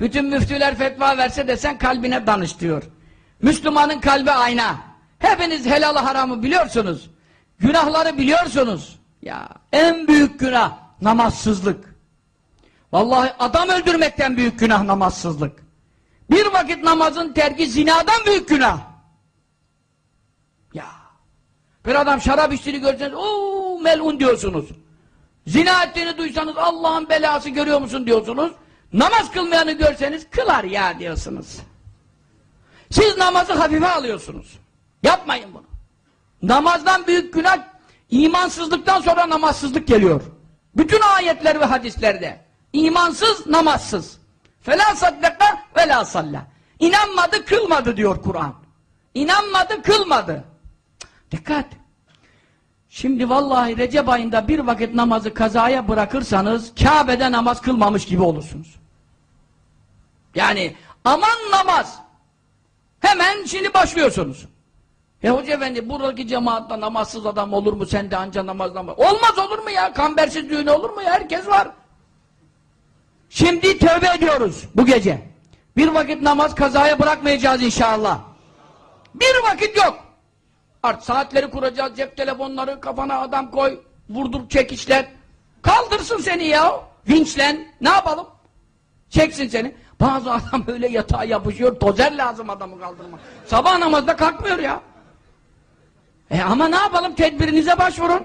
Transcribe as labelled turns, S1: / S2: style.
S1: Bütün müftüler fetva verse de sen kalbine danış diyor. Müslümanın kalbi ayna. Hepiniz helalı haramı biliyorsunuz. Günahları biliyorsunuz. Ya en büyük günah namazsızlık. Vallahi adam öldürmekten büyük günah namazsızlık. Bir vakit namazın terki zinadan büyük günah. Ya. Bir adam şarap içtiğini görseniz ooo melun diyorsunuz. Zina ettiğini duysanız Allah'ın belası görüyor musun diyorsunuz. Namaz kılmayanı görseniz kılar ya diyorsunuz. Siz namazı hafife alıyorsunuz. Yapmayın bunu. Namazdan büyük günah imansızlıktan sonra namazsızlık geliyor. Bütün ayetler ve hadislerde. İmansız, namazsız. Fela saddaka ve la salla. İnanmadı, kılmadı diyor Kur'an. İnanmadı, kılmadı. Dikkat. Şimdi vallahi Recep ayında bir vakit namazı kazaya bırakırsanız Kabe'de namaz kılmamış gibi olursunuz. Yani aman namaz. Hemen şimdi başlıyorsunuz. E hoca efendi buradaki cemaatta namazsız adam olur mu? Sen de anca namazdan var. Olmaz olur mu ya? Kambersiz düğün olur mu ya? Herkes var. Şimdi tövbe ediyoruz bu gece. Bir vakit namaz kazaya bırakmayacağız inşallah. Bir vakit yok. Artık saatleri kuracağız, cep telefonları, kafana adam koy, vurdur çekişler. Kaldırsın seni ya. Vinçlen. Ne yapalım? Çeksin seni. Bazı adam böyle yatağa yapışıyor, dozer lazım adamı kaldırma. Sabah namazda kalkmıyor ya. E ama ne yapalım? Tedbirinize başvurun.